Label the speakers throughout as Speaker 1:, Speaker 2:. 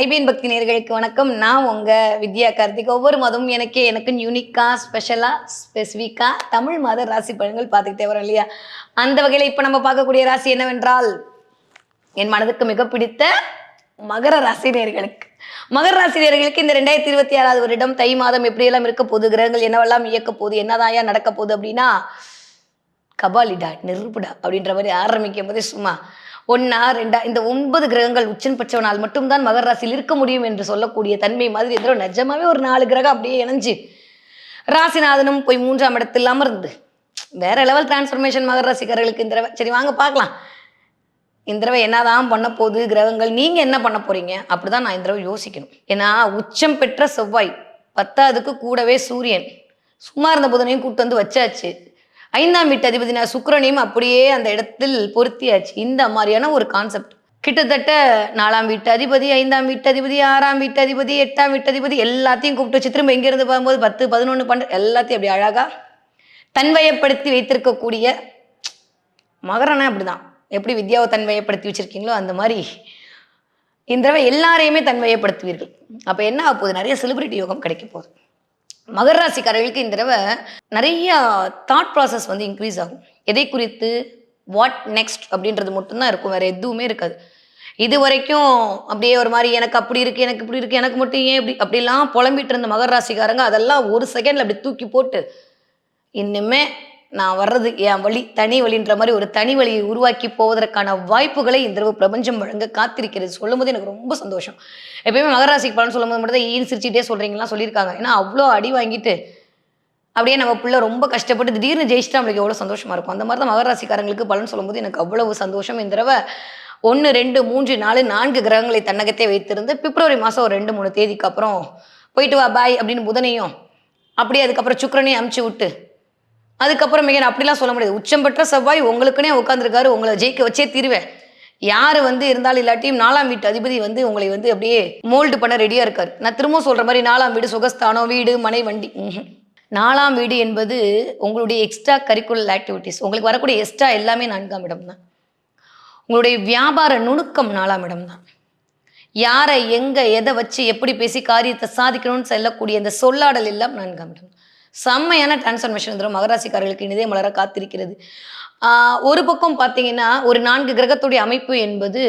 Speaker 1: IBN பக்தி நேர்களுக்கு வணக்கம். நான் உங்க வித்யா கார்த்திக். ஒவ்வொரு மாதமும் எனக்கே எனக்கு யூனிக்கா ஸ்பெஷலா ஸ்பெசிஃபிக்கா தமிழ் மாத ராசி பலன்கள் பார்த்துக்கிட்டே வரோம் இல்லையா? அந்த வகையில இப்ப நம்ம பார்க்கக்கூடிய ராசி என்னவென்றால் என் மனதுக்கு மிக பிடித்த மகர ராசி நேர்களுக்கு. மகர ராசி நேர்களுக்கு இந்த ரெண்டாயிரத்தி இருபத்தி ஆறாவது வருடம் தை மாதம் எப்படியெல்லாம் இருக்க போகுது கிரகங்கள் என்னவெல்லாம் இயக்க போகுது என்னதாயா நடக்க போகுது அப்படின்னா கபாலிடா நெருப்புடா அப்படின்ற மாதிரி ஆரம்பிக்கும் போதே சும்மா ஒன்னா ரெண்டா இந்த ஒன்பது கிரகங்கள் உச்சன் பட்சவனால் மட்டும்தான் மகர ராசியில் இருக்க முடியும் என்று சொல்லக்கூடிய தன்மை மாதிரி எதிரோ நிஜமாவே ஒரு நாலு கிரகம் அப்படியே இணைஞ்சு ராசிநாதனும் போய் மூன்றாம் இடத்தில் அமர்ந்து வேற லெவல் டிரான்ஸ்ஃபர்மேஷன் மகர ராசிக்காரர்களுக்கு இந்த தடவை சரி வாங்க பார்க்கலாம். இந்த தடவை என்னதான் பண்ண போகுது கிரகங்கள் நீங்க என்ன பண்ண போறீங்க? அப்படிதான் நான் இந்த தடவை யோசிக்கணும். ஏன்னா உச்சம் பெற்ற செவ்வாய் பத்தாவதுக்கு கூடவே சூரியன் சும்மா இருந்த புதனையும் கூட்டு வந்து வச்சாச்சு. ஐந்தாம் வீட்டு அதிபதினா சுக்கரனையும் அப்படியே அந்த இடத்தில் பொருத்தியாச்சு. இந்த மாதிரியான ஒரு கான்செப்ட் கிட்டத்தட்ட நாலாம் வீட்டு அதிபதி ஐந்தாம் வீட்டு அதிபதி ஆறாம் வீட்டு அதிபதி எட்டாம் வீட்டு அதிபதி எல்லாத்தையும் கூப்பிட்டு வச்சு திரும்ப இங்கேருந்து போகும்போது பத்து பதினொன்று பன்னெண்டு எல்லாத்தையும் அப்படி அழகாக தன்வயப்படுத்தி வைத்திருக்கக்கூடிய மகரனா அப்படிதான் எப்படி வித்யாவை தன்வயப்படுத்தி வச்சிருக்கீங்களோ அந்த மாதிரி இந்த தடவை எல்லாரையுமே தன்வயப்படுத்துவீர்கள். அப்போ என்ன ஆக போகுது? நிறைய செலிபிரிட்டி யோகம் கிடைக்க போகுது. மகர ராசிக்காரர்களுக்கு இந்த தடவை நிறைய தாட் ப்ராசஸ் வந்து இன்க்ரீஸ் ஆகும். எதை குறித்து வாட் நெக்ஸ்ட் அப்படின்றது மட்டும்தான் இருக்கும். வேறு எதுவுமே இருக்காது. இது வரைக்கும் அப்படியே ஒரு மாதிரி எனக்கு அப்படி இருக்குது எனக்கு இப்படி இருக்குது எனக்கு மட்டும் ஏன் இப்படி அப்படிலாம் புலம்பிட்டு இருந்த மகர ராசிக்காரங்க அதெல்லாம் ஒரு செகண்டில் அப்படி தூக்கி போட்டு இன்னுமே நான் வர்றது என் வழி தனி வழின்ற மாதிரி ஒரு தனி வழியை உருவாக்கி போவதற்கான வாய்ப்புகளை இந்த தடவை பிரபஞ்சம் வழங்க காத்திருக்கிறது. சொல்லும்போது எனக்கு ரொம்ப சந்தோஷம். எப்பயுமே மகராசிக்கு பலன் சொல்லும்போது மட்டும் தான் ஈன் சிரிச்சுட்டே சொல்றீங்கலாம் சொல்லியிருக்காங்க. ஏன்னா அவ்வளோ அடி வாங்கிட்டு அப்படியே நம்ம பிள்ளை ரொம்ப கஷ்டப்பட்டு திடீர்னு ஜெயிச்சுட்டு நம்மளுக்கு எவ்வளோ சந்தோஷமா இருக்கும். அந்த மாதிரி தான் மகராசிக்காரங்களுக்கு பலன் சொல்லும்போது எனக்கு அவ்வளவு சந்தோஷம். இந்த தடவை ஒன்று ரெண்டு மூன்று நாலு நான்கு கிரகங்களை தன்னகத்தே வைத்திருந்து பிப்ரவரி மாதம் ஒரு ரெண்டு மூணு தேதிக்கு அப்புறம் போயிட்டு வா பாய் அப்படின்னு புதனையும் அப்படியே அதுக்கப்புறம் சுக்கரனையும் அமுச்சு விட்டு அதுக்கப்புறம் மிக நான் அப்படிலாம் சொல்ல முடியாது. உச்சம் பெற்ற செவ்வாய் உங்களுக்குனே உட்காந்துருக்காரு உங்களை ஜெயிக்க வச்சே தீருவேன். யார் வந்து இருந்தாலும் இல்லாட்டியும் நாலாம் வீட்டு அதிபதி வந்து உங்களை வந்து அப்படியே மோல்டு பண்ண ரெடியாக இருக்கார். நான் திரும்ப சொல்கிற மாதிரி நாலாம் வீடு சுகஸ்தானம் வீடு மனை வண்டி. நாலாம் வீடு என்பது உங்களுடைய எக்ஸ்ட்ரா கரிக்குலர் ஆக்டிவிட்டீஸ் உங்களுக்கு வரக்கூடிய எக்ஸ்ட்ரா எல்லாமே நான்காம் இடம் தான். உங்களுடைய வியாபார நுணுக்கம் நாலாம் இடம் தான். யாரை எங்கே எதை வச்சு எப்படி பேசி காரியத்தை சாதிக்கணும்னு சொல்லக்கூடிய இந்த சொல்லாடல் எல்லாம் நான்காம் இடம். செம்மையான டிரான்ஸ்ஃபர்மேஷன் தரும் மகராசிக்காரர்களுக்கு இனிதே மலர காத்திருக்கிறது. ஒரு பக்கம் பார்த்தீங்கன்னா ஒரு நான்கு கிரகத்துடைய அமைப்பு என்பது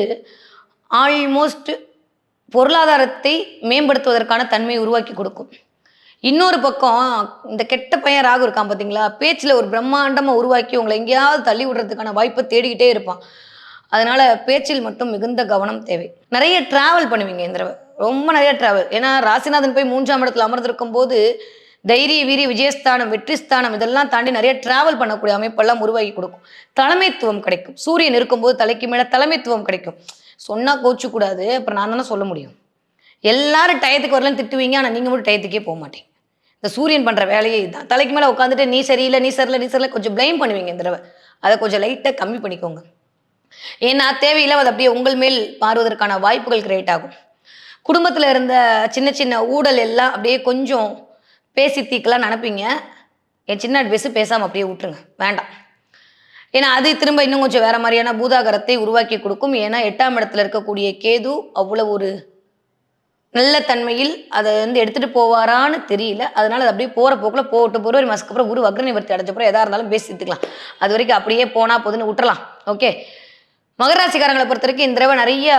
Speaker 1: ஆல்மோஸ்ட் பொருளாதாரத்தை மேம்படுத்துவதற்கான தன்மையை உருவாக்கி கொடுக்கும். இன்னொரு பக்கம் இந்த கெட்ட பையன் ராகு இருக்கான் பார்த்தீங்களா? பேச்சில் ஒரு பிரம்மாண்டமாக உருவாக்கி உங்களை எங்கேயாவது தள்ளி விடுறதுக்கான வாய்ப்பை தேடிக்கிட்டே இருப்பான். அதனால் பேச்சில் மட்டும் மிகுந்த கவனம் தேவை. நிறைய டிராவல் பண்ணுவீங்க இந்த ரொம்ப நிறைய டிராவல் ஏன்னா ராசிநாதன் போய் மூன்றாம் இடத்துல அமர்ந்திருக்கும் போது தைரிய வீரிய விஜயஸ்தானம் வெற்றி ஸ்தானம் இதெல்லாம் தாண்டி நிறைய டிராவல் பண்ணக்கூடிய அமைப்பெல்லாம் உருவாகி கொடுக்கும். தலைமைத்துவம் கிடைக்கும். சூரியன் இருக்கும்போது தலைக்கு மேலே தலைமைத்துவம் கிடைக்கும். சொன்னால் கோச்சு கூடாது அப்புறம் நான் தானே சொல்ல முடியும். எல்லாரும் டயத்துக்கு வரலன்னு திட்டுவீங்க. ஆனால் நீங்கள் மட்டும் டயத்துக்கே போக மாட்டீங்க. இந்த சூரியன் பண்ணுற வேலையே இதுதான். தலைக்கு மேலே உட்காந்துட்டு நீ சரியில்லை நீ சரியில்லை நீ சரியில்லை கொஞ்சம் ப்ளைம் பண்ணுவீங்க இந்த தடவை. அதை கொஞ்சம் லைட்டாக கம்மி பண்ணிக்கோங்க. ஏன்னா தேவையில்லாம அது அப்படியே உங்கள் மேல் மாறுவதற்கான வாய்ப்புகள் கிரியேட் ஆகும். குடும்பத்தில் இருந்த சின்ன சின்ன ஊடல் எல்லாம் அப்படியே கொஞ்சம் பேசி தீக்கலாம் நினைப்பீங்க. என் சின்ன அட்வைஸு பேசாமல் அப்படியே விட்டுருங்க. வேண்டாம். ஏன்னா அது திரும்ப இன்னும் கொஞ்சம் வேற மாதிரியான பூதாகரத்தை உருவாக்கி கொடுக்கும். ஏன்னா எட்டாம் இடத்துல இருக்கக்கூடிய கேது அவ்வளோ ஒரு நல்ல தன்மையில் அதை வந்து எடுத்துகிட்டு போவாரான்னு தெரியல. அதனால அது அப்படியே போகிற போக்கில் போட்டு போகிற ஒரு மாதத்துக்கு அப்புறம் குரு வக்ர நிவர்த்தி அடைஞ்சப்பறம் எதாக இருந்தாலும் பேசித்துக்கலாம் அது வரைக்கும் அப்படியே போனால் போதுன்னு விட்டுறலாம். ஓகே? மகராசிக்காரங்களை பொறுத்த வரைக்கும் இந்த தடவை நிறைய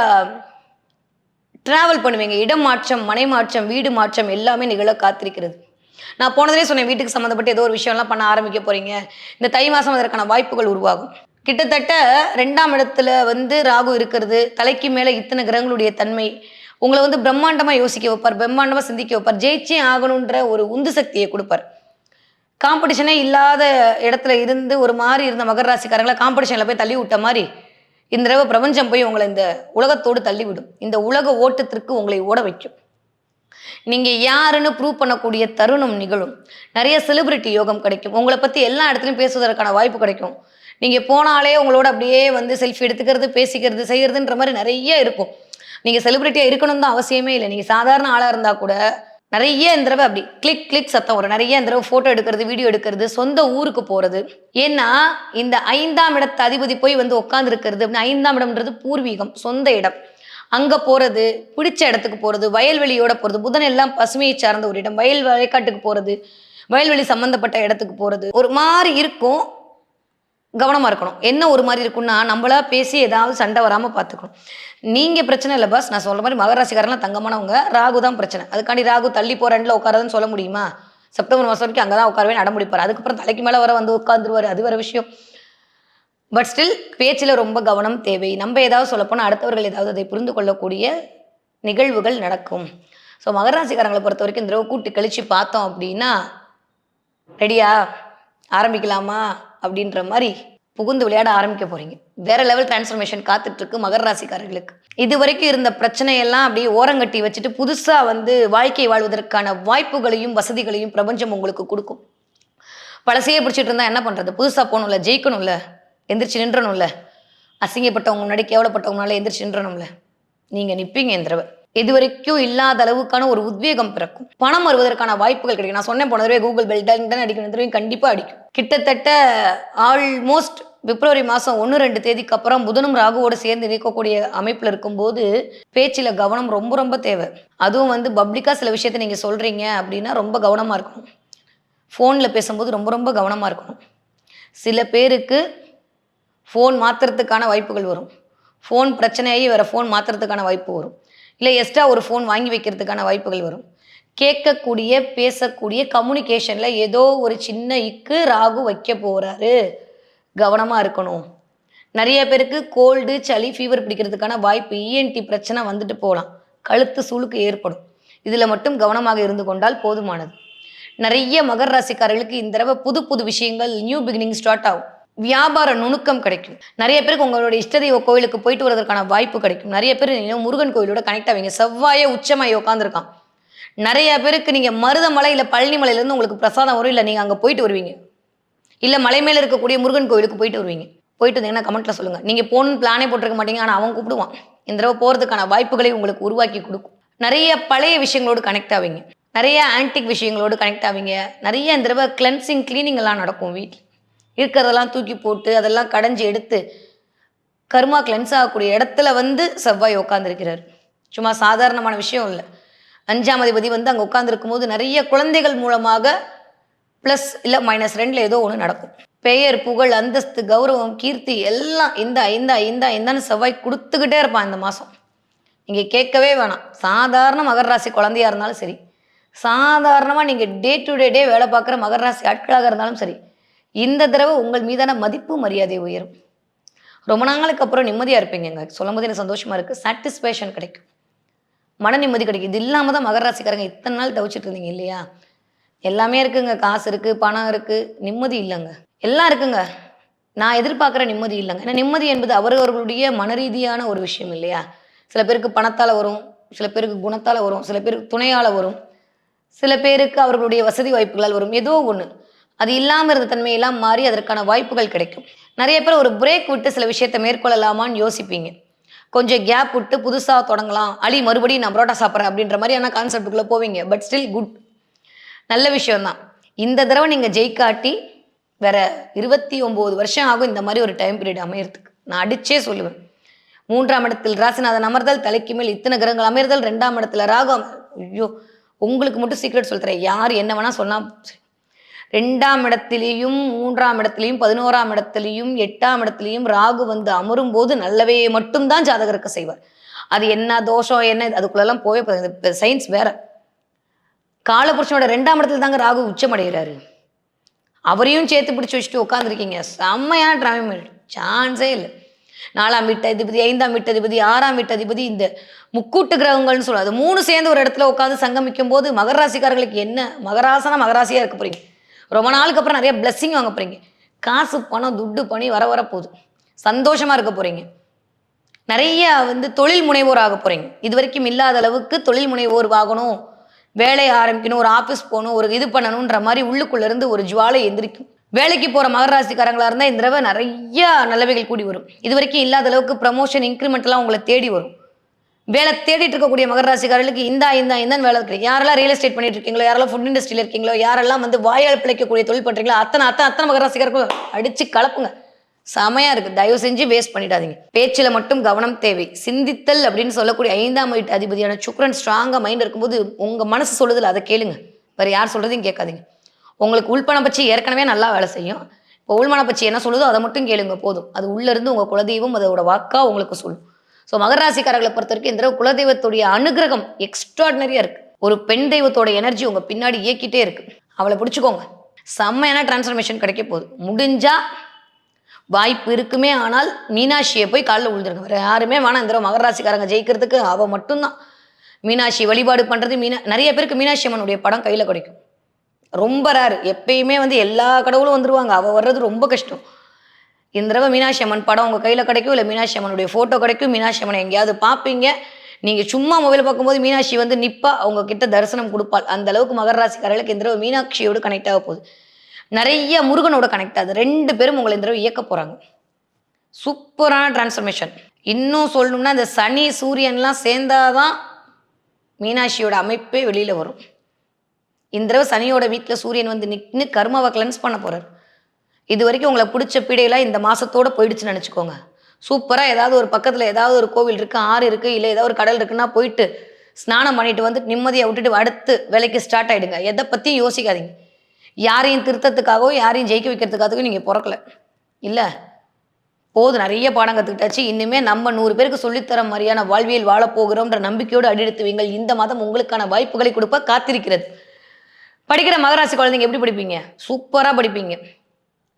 Speaker 1: ட்ராவல் பண்ணுவீங்க. இடம் மாற்றம் மனை மாற்றம் வீடு மாற்றம் எல்லாமே நிகழ காத்திருக்கிறது. நான் போனதே சொன்னேன் வீட்டுக்கு சம்மந்தப்பட்ட ஏதோ ஒரு விஷயம்லாம் பண்ண ஆரம்பிக்க போறீங்க. இந்த தை மாதம் அதற்கான வாய்ப்புகள் உருவாகும். கிட்டத்தட்ட ரெண்டாம் இடத்துல வந்து ராகு இருக்கிறது தலைக்கு மேலே இத்தனை கிரகங்களுடைய தன்மை. உங்களை வந்து பிரம்மாண்டமாக யோசிக்க வைப்பார் பிரம்மாண்டமாக சிந்திக்க வைப்பார். ஜெயிச்சே ஆகணுன்ற ஒரு உந்து சக்தியை கொடுப்பார். காம்படிஷனே இல்லாத இடத்துல இருந்து ஒரு மாதிரி இருந்த மகர ராசிக்காரங்களை காம்படிஷனில் போய் தள்ளி விட்ட மாதிரி இந்த தடவை பிரபஞ்சம் போய் உங்களை இந்த உலகத்தோடு தள்ளிவிடும். இந்த உலக ஓட்டத்திற்கு உங்களை ஓட வைக்கும். நீங்க யாருன்னு ப்ரூவ் பண்ணக்கூடிய தருணம் நிகழும். நிறைய செலிபிரிட்டி யோகம் கிடைக்கும். உங்களை பத்தி எல்லா இடத்துலையும் பேசுவதற்கான வாய்ப்பு கிடைக்கும். நீங்க போனாலே உங்களோட அப்படியே வந்து செல்ஃபி எடுத்துக்கிறது பேசிக்கிறது செய்யறதுன்ற மாதிரி நிறைய இருக்கும். நீங்க செலிபிரிட்டியா இருக்கணும் தான் அவசியமே இல்லை. நீங்க சாதாரண ஆளா இருந்தா கூட நிறைய இந்த தடவை அப்படி கிளிக் கிளிக் சத்தம் வரும். நிறைய இந்த தடவை ஃபோட்டோ எடுக்கிறது வீடியோ எடுக்கிறது சொந்த ஊருக்கு போகிறது ஏன்னா இந்த ஐந்தாம் இடத்து அதிபதி போய் வந்து உட்கார்ந்து இருக்கிறது அப்படின்னு ஐந்தாம் இடம்ன்றது பூர்வீகம் சொந்த இடம். அங்க போறது பிடிச்ச இடத்துக்கு போறது வயல்வெளியோட போறது புதன் எல்லாம் பசுமையை சார்ந்த ஒரு இடம் வயல் வயக்காட்டுக்கு போறது வயல்வெளி சம்பந்தப்பட்ட இடத்துக்கு போறது ஒரு மாதிரி இருக்கும் கவனமாக இருக்கணும். என்ன ஒரு மாதிரி இருக்கும்னா நம்மளா பேசி ஏதாவது சண்டை வராமல் பார்த்துக்கணும் நீங்கள் பிரச்சனை இல்லை பாஸ் நான் சொல்கிற மாதிரி மகராசிக்காரெல்லாம் தங்கமானவங்க ராகு தான் பிரச்சனை. அதுக்காண்டி ராகு தள்ளி போகிற இடத்துல உட்காரதுன்னு சொல்ல முடியுமா? செப்டம்பர் மாதம் வரைக்கும் அங்கே தான் உட்காரவே நடமுடிப்பார் அதுக்கப்புறம் தலைக்கு மேலே வர வந்து உட்காந்துருவார் அது வேறு விஷயம். பட் ஸ்டில் பேச்சில் ரொம்ப கவனம் தேவை. நம்ம ஏதாவது சொல்லப்போனால் அடுத்தவர்கள் ஏதாவது அதை புரிந்து கொள்ளக்கூடிய நிகழ்வுகள் நடக்கும். ஸோ மகராசிக்காரங்களை பொறுத்த வரைக்கும் இந்த தடவை கூட்டி கழித்து பார்த்தோம் அப்படின்னா ரெடியா? ஆரம்பிக்கலாமா? அப்படின்ற மாதிரி புகுந்து விளையாட ஆரம்பிக்க போறீங்க. வேற லெவல் டிரான்ஸ்ஃபர்மேஷன் காத்துட்டு இருக்கு மகர ராசிக்காரர்களுக்கு. இது வரைக்கும் இருந்த பிரச்சனையெல்லாம் அப்படியே ஓரங்கட்டி வச்சுட்டு புதுசா வந்து வாழ்க்கை வாழ்வதற்கான வாய்ப்புகளையும் வசதிகளையும் பிரபஞ்சம் உங்களுக்கு கொடுக்கும். பழசையே பிடிச்சிட்டு இருந்தா என்ன பண்றது? புதுசா போகணும்ல ஜெயிக்கணும்ல? எந்திரிச்சு நின்றணும்ல. அசிங்கப்பட்டவங்க முன்னாடி கேவலப்பட்டவங்களால எந்திரிச்சு நின்றணும்ல. நீங்க நிப்பீங்க இந்த தடவை இது வரைக்கும் இல்லாத அளவுக்கான ஒரு உத்வேகம் பிறக்கும். பணம் வருவதற்கான வாய்ப்புகள் கிடைக்கும். நான் சொன்னேன் போன தடவை கூகுள் பெல் டன் அடிக்கணும் இந்த தடவை அடிக்கும். கிட்டத்தட்ட ஆல்மோஸ்ட் பிப்ரவரி மாதம் ஒன்று ரெண்டு தேதிக்கு அப்புறம் புதனும் ராகுவோடு சேர்ந்து இணைக்கக்கூடிய அமைப்பில் இருக்கும்போது பேச்சில் கவனம் ரொம்ப ரொம்ப தேவை. அதுவும் வந்து பப்ளிக்காக சில விஷயத்த நீங்கள் சொல்கிறீங்க அப்படின்னா ரொம்ப கவனமாக இருக்கணும். ஃபோனில் பேசும்போது ரொம்ப ரொம்ப கவனமாக இருக்கணும். சில பேருக்கு ஃபோன் மாற்றுறதுக்கான வாய்ப்புகள் வரும். ஃபோன் பிரச்சனையாகி வேறு ஃபோன் மாற்றுறதுக்கான வாய்ப்பு வரும். இல்லை எக்ஸ்ட்ரா ஒரு ஃபோன் வாங்கி வைக்கிறதுக்கான வாய்ப்புகள் வரும். கேட்கக்கூடிய பேசக்கூடிய கம்யூனிகேஷனில் ஏதோ ஒரு சின்ன இக்கு ராகு வைக்க போகிறாரு கவனமாக இருக்கணும். நிறைய பேருக்கு கோல்டு சளி ஃபீவர் பிடிக்கிறதுக்கான வாய்ப்பு இஎன்டி பிரச்சனை வந்துட்டு போகலாம். கழுத்து சுழுக்கு ஏற்படும். இதில் மட்டும் கவனமாக இருந்து கொண்டால் போதுமானது. நிறைய மகர் ராசிக்காரர்களுக்கு இந்த தடவை புது புது விஷயங்கள் நியூ பிகினிங் ஸ்டார்ட் ஆகும். வியாபார நுணுக்கம் கிடைக்கும். நிறைய பேருக்கு உங்களோட இஷ்டதெய்வ கோயிலுக்கு போயிட்டு வரதுக்கான வாய்ப்பு கிடைக்கும். நிறைய பேர் நீங்கள் முருகன் கோயிலோட கனெக்ட் ஆவீங்க. செவ்வாயே உச்சமாயி உட்காந்துருக்கான் நிறைய பேருக்கு நீங்கள் மருதமலை இல்லை பழனிமலையிலேருந்து உங்களுக்கு பிரசாதம் வரும். இல்லை நீங்கள் அங்கே போயிட்டு வருவீங்க. இல்லை மலை மேலே இருக்கக்கூடிய முருகன் கோயிலுக்கு போயிட்டு வருவீங்க. போயிட்டு வந்தீங்கன்னா கமெண்ட்டில் சொல்லுங்கள் நீங்கள் போகணும்னு பிளானே போட்டிருக்க மாட்டீங்க. ஆனால் அவன் கூப்பிடுவான். இந்த தடவை போகிறதுக்கான வாய்ப்புகளை உங்களுக்கு உருவாக்கி கொடுக்கும். நிறைய பழைய விஷயங்களோடு கனெக்ட் ஆவீங்க. நிறைய ஆன்டிக் விஷயங்களோடு கனெக்ட் ஆவீங்க. நிறைய இந்த தடவை கிளென்சிங் கிளீனிங் எல்லாம் நடக்கும் வீட்டில் இருக்கிறதெல்லாம் தூக்கி போட்டு அதெல்லாம் கடைஞ்சி எடுத்து கர்மா கிளென்ஸ் ஆகக்கூடிய இடத்துல வந்து செவ்வாய் உட்காந்துருக்கிறார் சும்மா சாதாரணமான விஷயம் இல்லை. அஞ்சாம் அதிபதி வந்து அங்கே உட்காந்துருக்கும் போது நிறைய குழந்தைகள் மூலமாக ப்ளஸ் இல்லை மைனஸ் ரெண்டில் ஏதோ ஒன்று நடக்கும். பெயர் புகழ் அந்தஸ்து கௌரவம் கீர்த்தி எல்லாம் இந்த இந்த இந்த இந்தான்னு செவ்வாய் கொடுத்துக்கிட்டே இருப்பான் இந்த மாதம் நீங்கள் கேட்கவே வேணாம். சாதாரண மகர ராசி குழந்தையா இருந்தாலும் சரி. சாதாரணமாக நீங்கள் டே டு டே டே வேலை பார்க்குற மகர ராசி ஆட்களாக இருந்தாலும் சரி. இந்த தடவை உங்கள் மீதான மதிப்பு மரியாதை உயரும். ரொம்ப நாளுக்கு அப்புறம் நிம்மதியாக இருப்பீங்கங்க. சொல்லும் போது எனக்கு சந்தோஷமா இருக்குது சாட்டிஸ்ஃபேக்ஷன் கிடைக்கும். மன நிம்மதி கிடைக்கும். இது இல்லாமல் தான் மகர ராசிக்காரங்க இத்தனை நாள் தவிச்சிட்டு இருந்தீங்க இல்லையா? எல்லாமே இருக்குங்க. காசு இருக்குது பணம் இருக்குது நிம்மதி இல்லைங்க. எல்லாம் இருக்குங்க. நான் எதிர்பார்க்குற நிம்மதி இல்லைங்க. ஏன்னா நிம்மதி என்பது அவரவர்களுடைய மனரீதியான ஒரு விஷயம் இல்லையா? சில பேருக்கு பணத்தால் வரும். சில பேருக்கு குணத்தால் வரும். சில பேருக்கு துணையால் வரும். சில பேருக்கு அவர்களுடைய வசதி வாய்ப்புகளால் வரும். ஏதோ ஒன்று அது இல்லாமல் இருந்த தன்மையெல்லாம் மாறி அதற்கான வாய்ப்புகள் கிடைக்கும். நிறைய பேர் ஒரு பிரேக் விட்டு சில விஷயத்தை மேற்கொள்ளலாமான்னு யோசிப்பீங்க. கொஞ்சம் கேப் விட்டு புதுசாக தொடங்கலாம். அலி மறுபடியும் நான் பரோட்டா சாப்பிட்றேன் அப்படின்ற மாதிரியான கான்செப்டுக்குள்ளே போவீங்க. பட் ஸ்டில் குட் நல்ல விஷயம்தான். இந்த தடவை நீங்கள் ஜெயிக்காட்டி வேற இருபத்தி ஒம்பது வருஷம் ஆகும் இந்த மாதிரி ஒரு டைம் பீரியட் அமையறதுக்கு. நான் அடிச்சே சொல்லுவேன். மூன்றாம் இடத்தில் ராசிநாதன் அமர்தல் தலைக்கு மேல் இத்தனை கிரகங்கள் அமர்தல் ரெண்டாம் இடத்துல ராகம் ஐயோ உங்களுக்கு மட்டும் சீக்ரெட் சொல்கிறேன் யார் என்ன வேணால் சொன்னால் ரெண்டாம் இடத்திலையும் மூன்றாம் இடத்திலையும் பதினோராம் இடத்திலையும் எட்டாம் இடத்திலையும் ராகு வந்து அமரும் போது நல்லவே மட்டும்தான் ஜாதகருக்கு செய்வார். அது என்ன தோஷம் என்ன அதுக்குள்ளெல்லாம் போய் சயின்ஸ் வேற. காலபுருஷனோட ரெண்டாம் இடத்துல தாங்க ராகு உச்சமடைகிறாரு. அவரையும் சேர்த்து பிடிச்சி வச்சுட்டு உட்காந்துருக்கீங்க செம்மையான டிராமி சான்ஸே இல்லை. நாலாம் வீட்டு அதிபதி ஐந்தாம் வீட்டு அதிபதி ஆறாம் வீட்டு அதிபதி இந்த முக்கூட்டு கிரகங்கள்னு சொல்லுவாங்க. அது மூணு சேர்ந்து ஒரு இடத்துல உட்காந்து சங்கமிக்கும் போது மகராசிக்காரர்களுக்கு என்ன? மகராசனா மகராசியாக இருக்க போறீங்க. ரொம்ப நாளுக்கு அப்புறம் நிறைய blessing வாங்க போறீங்க. காசு பணம் துட்டு பணி வர வர போகுது. சந்தோஷமா இருக்க போறீங்க. நிறைய வந்து தொழில் முனைவோர் ஆக போறீங்க. இது வரைக்கும் இல்லாத அளவுக்கு தொழில் முனைவோர் ஆகணும் வேலையை ஆரம்பிக்கணும் ஒரு ஆஃபீஸ் போகணும் ஒரு இது பண்ணணுன்ற மாதிரி உள்ளுக்குள்ள இருந்து ஒரு ஜுவாலை எந்திரிக்கும். வேலைக்கு போற மகர இருந்தால் இருந்தா இந்த தடவை நிறைய நல்லவைகள் கூடி வரும். இது வரைக்கும் இல்லாத அளவுக்கு ப்ரமோஷன் இன்க்ரிமெண்ட் எல்லாம் உங்களை தேடி வரும். வேலை தேடிட்டு இருக்கக்கூடிய மகர ராசிக்காரர்களுக்கு இந்தா இந்தா இந்த வேலை கிடைக்கும் யாரெல்லாம் ரியல் எஸ்டேட் பண்ணிட்டு இருக்கீங்களோ யாரெல்லாம் ஃபுட் இண்டஸ்ட்ரியில் இருக்கீங்களோ யாரெல்லாம் வந்து வாயால் பிழைக்கக்கூடிய தொழில் பண்றீங்களோ அத்தனை அத்தனை அத்தனை மகர ராசிக்காரருக்கும் அடிச்சு கலப்புங்க. செமையா இருக்கு. தயவு செஞ்சு வேஸ்ட் பண்ணிடாதீங்க. பேச்சில் மட்டும் கவனம் தேவை. சிந்தித்தல் அப்படின்னு சொல்லக்கூடிய ஐந்தாம் வீட்டு அதிபதியான சுக்ரன் ஸ்ட்ராங்காக மைண்ட் இருக்கும்போது உங்க மனசு சொல்லுதில்ல அதை கேளுங்க. வேற யார் சொல்றதையும் கேட்காதீங்க. உங்களுக்கு உள்பணம் பட்சி ஏற்கனவே நல்லா வேலை செய்யும். இப்போ உள்மனை பட்சி என்ன சொல்லுதோ அதை மட்டும் கேளுங்க போதும். அது உள்ளேருந்து உங்கள் குலதெய்வம் அதோட வாக்காக உங்களுக்கு சொல்லும். ஸோ மகர ராசிக்காரர்களை பொறுத்த வரைக்கும் இந்த குலதெய்வத்துடைய அனுகிரகம் எக்ஸ்ட்ராடினரியா இருக்கு. ஒரு பெண் தெய்வத்தோட எனர்ஜி உங்க பின்னாடி இயக்கிட்டே இருக்கு. அவளை பிடிச்சிக்கோங்க. செம்மையான டிரான்ஸ்ஃபர்மேஷன் கிடைக்க போகுது. முடிஞ்சா வாய்ப்பு இருக்குமே ஆனால் மீனாட்சியை போய் காலில் விழுந்துருங்க வேற யாருமே வேணாம். இந்த தடவை மகர ராசிக்காரங்க ஜெயிக்கிறதுக்கு அவ மட்டும்தான். மீனாட்சி வழிபாடு பண்றது மீனா நிறைய பேருக்கு மீனாட்சி அம்மனுடைய படம் கையில கிடைக்கும். ரொம்ப ரேர் எப்பயுமே வந்து எல்லா கடவுளும் வந்துருவாங்க. அவ வர்றது ரொம்ப கஷ்டம். இந்த தடவை மீனாட்சி அம்மன் படம் உங்கள் கையில் கிடைக்கும் இல்லை மீனாட்சி அம்மனுடைய ஃபோட்டோ கிடைக்கும் மீனாட்சி அம்மனை எங்கேயாவது பார்ப்பீங்க. நீங்கள் சும்மா மொபைல் பார்க்கும்போது மீனாட்சி வந்து நிப்பா அவங்க கிட்ட தரிசனம் கொடுப்பாள். அந்த அளவுக்கு மகர ராசிக்காரர்களுக்கு இந்த தடவை மீனாட்சியோடு கனெக்ட் ஆக போகுது. நிறைய முருகனோட கனெக்ட் ஆகுது. ரெண்டு பேரும் உங்களை இந்த தடவை இயக்க போகிறாங்க சூப்பரான டிரான்ஸ்ஃபர்மேஷன் இன்னும் சொல்லணும்னா இந்த சனி சூரியன்லாம் சேர்ந்தாதான் மீனாட்சியோட அமைப்பே வெளியில் வரும். இந்த தடவை சனியோட வீட்டில் சூரியன் வந்து நின்று கர்மாவை கிளென்ஸ் பண்ண போகிறார் இது வரைக்கும் உங்களை பிடிச்ச பீடையெல்லாம் இந்த மாசத்தோட போயிடுச்சுன்னு நினச்சிக்கோங்க. சூப்பராக ஏதாவது ஒரு பக்கத்தில் ஏதாவது ஒரு கோவில் இருக்குது ஆறு இருக்குது இல்லை ஏதாவது ஒரு கடல் இருக்குன்னா போயிட்டு ஸ்நானம் பண்ணிட்டு வந்து நிம்மதியை விட்டுட்டு அடுத்து வேலைக்கு ஸ்டார்ட் ஆகிடுங்க எதை பற்றியும் யோசிக்காதீங்க. யாரையும் திருத்தத்துக்காகவோ யாரையும் ஜெயிக்க வைக்கிறதுக்காகவோ நீங்கள் பிறக்கல. இல்லை? போதும் நிறைய பாடம் கற்றுக்கிட்டாச்சு இனிமேல் நம்ம நூறு பேருக்கு சொல்லித்தர மாதிரியான வாழ்வியல் வாழப் போகிறோம்ன்ற நம்பிக்கையோடு அடியெடுத்துவீங்கள் இந்த மாதம் உங்களுக்கான வாய்ப்புகளை கொடுப்ப காத்திருக்கிறது. படிக்கிற மகராசி குழந்தைங்க எப்படி படிப்பீங்க? சூப்பராக படிப்பீங்க.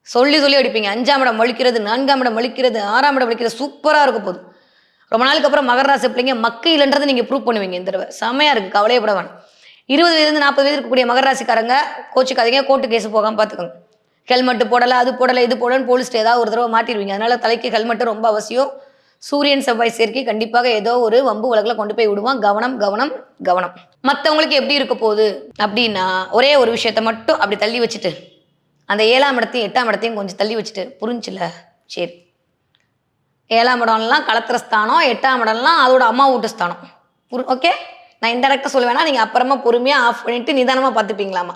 Speaker 1: சொல்லி சொல்லி அடிப்பீங்க. அஞ்சாம் இடம் வலிக்கிறது நான்காம் இடம் வலிக்கிறது ஆறாம் இடம் வலிக்கிறது சூப்பராக இருக்கும் போது ரொம்ப நாளுக்கு அப்புறம் மகர ராசி பிள்ளைங்க மக்கு இல்லைன்றதை நீங்கள் ப்ரூவ் பண்ணுவீங்க இந்த தடவை. செமையாக இருக்குது கவலையப்பட வேணாம். இருபது வயதுலேருந்து நாற்பது வயது இருக்கக்கூடிய மகர ராசிக்காரங்க கோச்சிக்காதீங்க. கோர்ட்டு கேஸ் போகாமல் பார்த்துக்கோங்க ஹெல்மெட்டு போடலை அது போடலை இது போடலன்னு போலீஸ்ட்டு ஏதாவது ஒரு தடவை மாட்டிடுவீங்க. அதனால தலைக்கு ஹெல்மெட் ரொம்ப அவசியம். சூரியன் செவ்வாய் சேர்க்கை கண்டிப்பாக ஏதோ ஒரு வம்பு உலகில் கொண்டு போய் விடுவான். கவனம் கவனம் கவனம். மற்றவங்களுக்கு எப்படி இருக்க போகுது? அப்படின்னா ஒரே ஒரு விஷயத்த மட்டும் அப்படி தள்ளி வச்சுட்டு அந்த ஏழாம் இடத்தையும் எட்டாம் இடத்தையும் கொஞ்சம் தள்ளி வச்சுட்டு புரிஞ்சில்ல சரி. ஏழாம் இடம்லாம் கலத்திர ஸ்தானம் எட்டாம் இடம்லாம் அதோட அம்மா வீட்டு ஸ்தானம். புரி ஓகே? நான் இன்டெரக்டாக சொல்லுவேன்னா நீங்கள் அப்புறமா பொறுமையாக ஆஃப் பண்ணிவிட்டு நிதானமாக பார்த்துப்பீங்களாமா.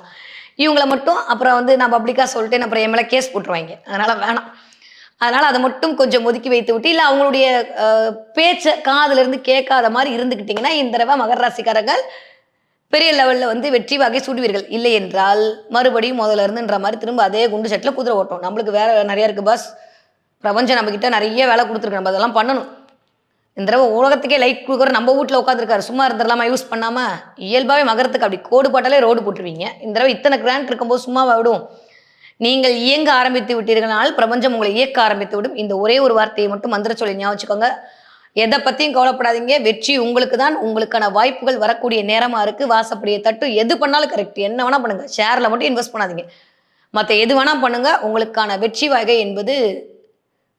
Speaker 1: இவங்களை மட்டும் அப்புறம் வந்து நான் பப்ளிக்காக சொல்லிட்டு அப்புறம் என் மேலே கேஸ் போட்டுருவாங்க. அதனால் வேணாம். அதனால் அதை மட்டும் கொஞ்சம் ஒதுக்கி வைத்து விட்டு இல்லை அவங்களுடைய பேச்சை காதிலிருந்து கேட்காத மாதிரி இருந்துக்கிட்டிங்கன்னா இந்த தடவை மகர ராசிக்காரர்கள் பெரிய லெவலில் வந்து வெற்றி வகை சூடுவீர்கள். இல்லை என்றால் மறுபடியும் முதல்ல இருந்துன்ற மாதிரி திரும்ப அதே குண்டு செட்டில் குதிரை ஓட்டும் நம்மளுக்கு வேற நிறைய இருக்குது பாஸ் பிரபஞ்சம் நம்மக்கிட்ட நிறைய வேலை கொடுத்துருக்கு. நம்ம அதெல்லாம் பண்ணணும். இந்த தடவை உலகத்துக்கே லைட் கொடுக்குற நம்ம வீட்டில் உட்காந்துருக்காரு சும்மா இருந்துடலாமா யூஸ் பண்ணாமல் இயல்பாகவே மகரத்துக்கு அப்படி கோடு போட்டாலே ரோடு போட்டுருவீங்க. இந்த தடவை இத்தனை கிராண்ட் இருக்கும்போது சும்மாவா விடும் நீங்கள் இயங்க ஆரம்பித்து விட்டீர்களால் பிரபஞ்சம் உங்களை இயக்க ஆரம்பித்து விடும். இந்த ஒரே ஒரு வார்த்தையை மட்டும் மந்திர சொல்லி ஞாபகம் வச்சுக்கோங்க. எதை பற்றியும் கவலைப்படாதீங்க. வெற்றி உங்களுக்கு தான் உங்களுக்கான வாய்ப்புகள் வரக்கூடிய நேரமாக இருக்குது வாசப்படியை தட்டு. எது பண்ணாலும் கரெக்ட் என்ன வேணால் பண்ணுங்கள் ஷேரில் மட்டும் இன்வெஸ்ட் பண்ணாதீங்க. மற்ற எது வேணால் பண்ணுங்கள் உங்களுக்கான வெற்றி வகை என்பது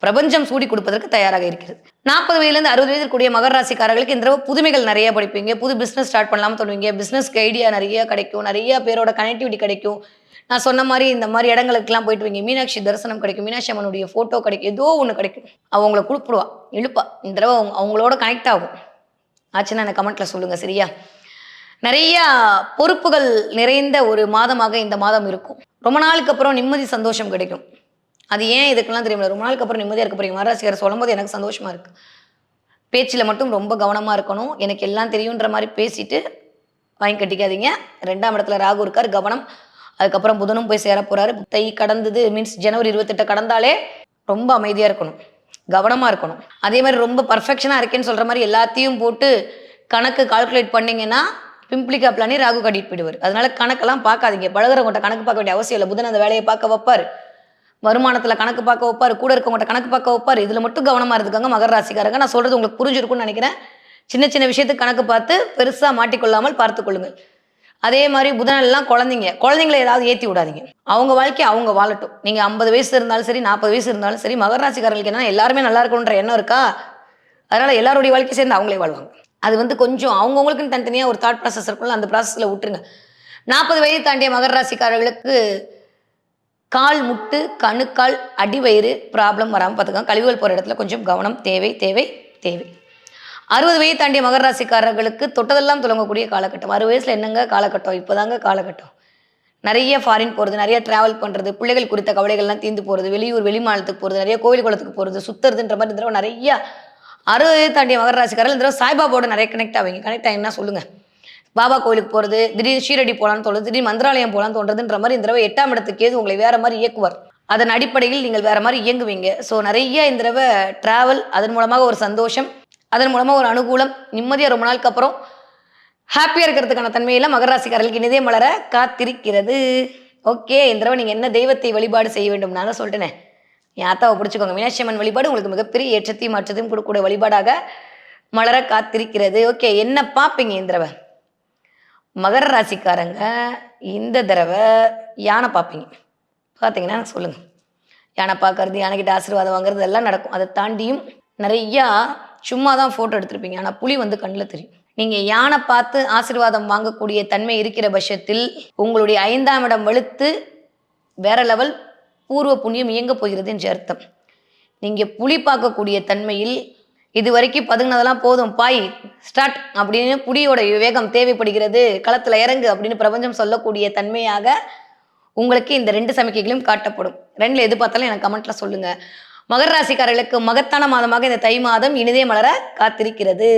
Speaker 1: பிரபஞ்சம் சூடி கொடுப்பதற்கு தயாராக இருக்கிறது. நாற்பது வயதுலேருந்து அறுபது வயது கூடிய மகர ராசிக்காரர்களுக்கு இந்த தடவை புதுமைகள் நிறைய படிப்பீங்க. புது பிஸ்னஸ் ஸ்டார்ட் பண்ணலாம்னு தோணுவீங்க. பிஸ்னஸ்க்கு ஐடியா நிறைய கிடைக்கும். நிறைய பேரோட கனெக்டிவிட்டி கிடைக்கும். நான் சொன்ன மாதிரி இந்த மாதிரி இடங்களுக்குலாம் போயிட்டு வைங்க மீனாட்சி தரிசனம் கிடைக்கும். மீனாட்சி அம்மனுடைய ஃபோட்டோ கிடைக்கும். ஏதோ ஒன்று கிடைக்கும். அவங்கள கூப்பிடுவா இழுப்பா. இந்த தடவை அவங்க அவங்களோட கனெக்ட் ஆகும். ஆச்சுன்னா எனக்கு கமெண்ட்டில் சொல்லுங்கள் சரியா? நிறைய பொறுப்புகள் நிறைந்த ஒரு மாதமாக இந்த மாதம் இருக்கும். ரொம்ப நாளுக்கு அப்புறம் நிம்மதி சந்தோஷம் கிடைக்கும். அது ஏன் இதுக்கெல்லாம் தெரியல ரொம்ப நாளுக்கு அப்புறம் நிம்மதியாக இருக்க போறீங்க. மகாராசிகர் சொல்லும்போது எனக்கு சந்தோஷமா இருக்கு. பேச்சில் மட்டும் ரொம்ப கவனமாக இருக்கணும். எனக்கு எல்லாம் தெரியுன்ற மாதிரி பேசிட்டு வாங்கி கட்டிக்காதீங்க. ரெண்டாம் இடத்துல ராகு இருக்கார் கவனம். அதுக்கப்புறம் புதனும் போய் சேர போறாரு. தை கடந்தது மீன்ஸ் ஜனவரி இருபத்தெட்டு கடந்தாலே ரொம்ப அமைதியாக இருக்கணும். கவனமாக இருக்கணும். அதே மாதிரி ரொம்ப பர்ஃபெக்ஷனாக இருக்கேன்னு சொல்கிற மாதிரி எல்லாத்தையும் போட்டு கணக்கு கால்குலேட் பண்ணீங்கன்னா பிம்பிளிக்கா பிளானே ராகு கட்டிட்டு போயிடுவார். அதனால கணக்கெல்லாம் பார்க்காதீங்க. பழகுறவங்கள்ட்ட கணக்கு பார்க்க வேண்டிய அவசியம் இல்லை. புதன் அந்த வேலையை பார்க்க வைப்பார். வருமானத்தில் கணக்கு பார்க்க வைப்பார் கூட இருக்கவங்கள்ட்ட கணக்கு பார்க்க வைப்பார். இதில் மட்டும் கவனமாக இருந்துக்காங்க மகர ராசிக்காரங்க. நான் சொல்கிறது உங்களுக்கு புரிஞ்சிருக்கும்னு நினைக்கிறேன். சின்ன சின்ன விஷயத்துக்கு கணக்கு பார்த்து பெருசாக மாட்டிக்கொள்ளாமல் பார்த்து கொள்ளுங்கள். அதே மாதிரி புதனெல்லாம் குழந்தைங்க. குழந்தைங்களை ஏதாவது ஏற்றி விடாதீங்க. அவங்க வாழ்க்கை அவங்க வாழட்டும். நீங்கள் ஐம்பது வயசு இருந்தாலும் சரி நாற்பது வயசு இருந்தாலும் சரி மகர ராசிக்காரர்களுக்கு என்ன எல்லாருமே நல்லா இருக்கணுன்ற எண்ணம் இருக்கா? அதனால எல்லாருடைய வாழ்க்கை சேர்ந்து அவங்களே வாழ்வாங்க. அது வந்து கொஞ்சம் அவங்கவுங்களுக்குன்னு தனித்தனியாக ஒரு தாட் ப்ராசஸ் இருக்கும்ல அந்த ப்ராசஸில் விட்டுருங்க. நாற்பது வயது தாண்டிய மகர ராசிக்காரர்களுக்கு கால் முட்டு கணுக்கால் அடிவயிறு ப்ராப்ளம் வராமல் பார்த்துக்கோங்க. கழிவுகள் போகிற இடத்துல கொஞ்சம் கவனம் தேவை தேவை தேவை. அறுபது வயது தாண்டிய மகர ராசிக்காரர்களுக்கு தொட்டதெல்லாம் தொடங்கக்கூடிய காலகட்டம். அறுபது வயசில் என்னங்க காலகட்டம்? இப்போதாங்க காலகட்டம். நிறைய ஃபாரின் போகிறது நிறைய ட்ராவல் பண்ணுறது பிள்ளைகள் குறித்த கவலைகள்லாம் தீர்ந்து போகிறது வெளியூர் வெளி மாநிலத்துக்கு போகிறது நிறைய கோவில் குளத்துக்கு போகிறது சுத்துறதுன்ற மாதிரி இந்த தடவை நிறைய அறுபது தாண்டிய மகர ராசிக்காரர்கள் இந்த தடவை சாய்பாபோட நிறைய கனெக்ட் ஆவீங்க. கனெக்ட் ஆகிங்கன்னா சொல்லுங்கள் பாபா கோயிலுக்கு போகிறது திடீர்னு ஷீரடி போகலான்னு தோணுது திடீர்னு மந்திராலயம் போகலான்னு தோன்றதுன்ற மாதிரி இந்த தடவை எட்டாம் இடத்துக்கு ஏது உங்களை வேற மாதிரி இயக்குவார். அதன் அடிப்படையில் நீங்கள் வேற மாதிரி இயங்குவீங்க. ஸோ நிறைய இந்த தடவை ட்ராவல் அதன் மூலமாக ஒரு சந்தோஷம் அதன் மூலமாக ஒரு அனுகூலம் நிம்மதியாக ரொம்ப நாளுக்கு அப்புறம் ஹாப்பியாக இருக்கிறதுக்கான தன்மையில மகர ராசிக்காரர்களுக்கு இனிதே மலர காத்திருக்கிறது. ஓகே இந்த தடவை நீங்கள் என்ன தெய்வத்தை வழிபாடு செய்ய வேண்டும்? நான் தான் சொல்லிட்டேனே. என் ஆத்தாவை பிடிச்சிக்கோங்க. மீனாட்சி அம்மன் வழிபாடு உங்களுக்கு மிகப்பெரிய ஏற்றத்தையும் மாற்றத்தையும் கொடுக்கக்கூடிய வழிபாடாக மலர காத்திருக்கிறது. ஓகே என்ன பார்ப்பீங்க இந்த தடவை? மகர ராசிக்காரங்க இந்த தடவை யானை பார்ப்பீங்க. பார்த்தீங்கன்னா எனக்கு சொல்லுங்கள் யானை பார்க்கறது யானைக்கிட்ட ஆசீர்வாதம் வாங்குறது எல்லாம் நடக்கும். அதை தாண்டியும் நிறையா சும்மா தான் ஃபோட்டோ எடுத்திருப்பீங்க. ஆனால் புலி வந்து கண்ணில் தெரியும். நீங்கள் யானை பார்த்து ஆசீர்வாதம் வாங்கக்கூடிய தன்மை இருக்கிற பட்சத்தில் உங்களுடைய ஐந்தாம் இடம் வலுத்து வேற லெவல் பூர்வ புண்ணியம் இயங்க போகிறது என்று அர்த்தம். நீங்கள் புலி பார்க்கக்கூடிய தன்மையில் இது வரைக்கும் பதுங்கினதெல்லாம் போதும். பாய் ஸ்டார்ட் அப்படின்னு புடியோட விவேகம் தேவைப்படுகிறது. களத்தில் இறங்கு அப்படின்னு பிரபஞ்சம் சொல்லக்கூடிய தன்மையாக உங்களுக்கு இந்த ரெண்டு சமிக்கைகளும் காட்டப்படும். ரெண்டில் எது பார்த்தாலும் எனக்கு கமெண்ட்ல சொல்லுங்க. மகர ராசிக்காரர்களுக்கு மகத்தான மாதமாக இந்த தை மாதம் இனிதே மலர காத்திருக்கிறது.